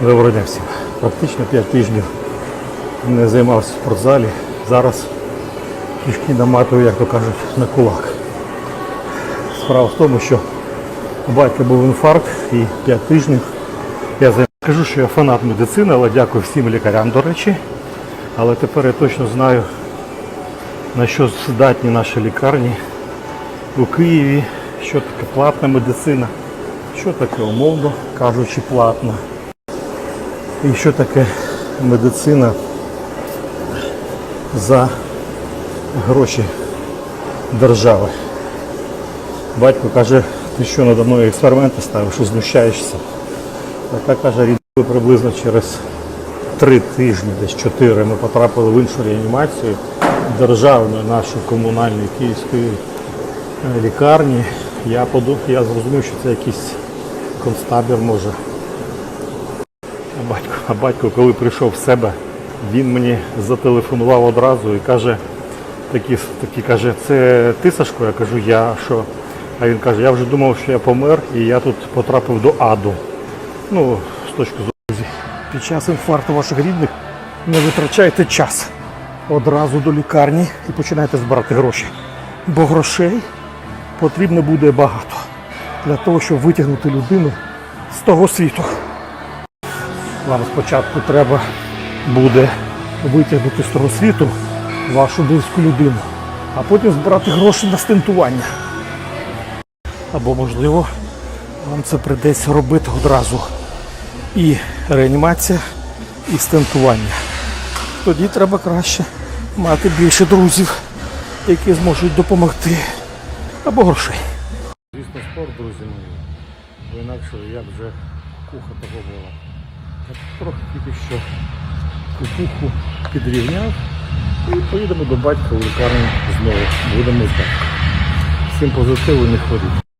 Доброго дня всім. Практично 5 тижнів не займався в спортзалі. Зараз кишки наматую, як то кажуть, на кулак. Справа в тому, що у батька був інфаркт і 5 тижнів я займався. Кажу, що я фанат медицини, але дякую всім лікарям, до речі. Але тепер я точно знаю, на що здатні наші лікарні у Києві, що таке платна медицина, що таке умовно кажучи платна. І що таке медицина за гроші держави. Батько каже, ти що надо мною експерименти ставиш, що знущаєшся. Така каже, рідко приблизно через три тижні, десь чотири, ми потрапили в іншу реанімацію державної нашої комунальної київської е, лікарні. Я подумав, я зрозумів, що це якийсь концтабір може. Батько, а батько, коли прийшов в себе, він мені зателефонував одразу і каже, такі, такі каже, це ти Сашко? Я кажу, я що? А він каже, я вже думав, що я помер і я тут потрапив до аду. Ну, з точки зору. Під час інфаркту ваших рідних не витрачайте час одразу до лікарні і починайте збирати гроші. Бо грошей потрібно буде багато для того, щоб витягнути людину з того світу. Вам спочатку треба буде витягнути з того світу вашу близьку людину, а потім збирати гроші на стентування. Або, можливо, вам це прийдеться робити одразу і реанімація, і стентування. Тоді треба краще мати більше друзів, які зможуть допомогти, або грошей. Звісно, спорт, друзі мої. Бо інакше як вже куха була. Трохи тільки що кукуху підрівняв і поїдемо до батька у лікарню знову. Будемо здати. Всім позитиву, не хворіть.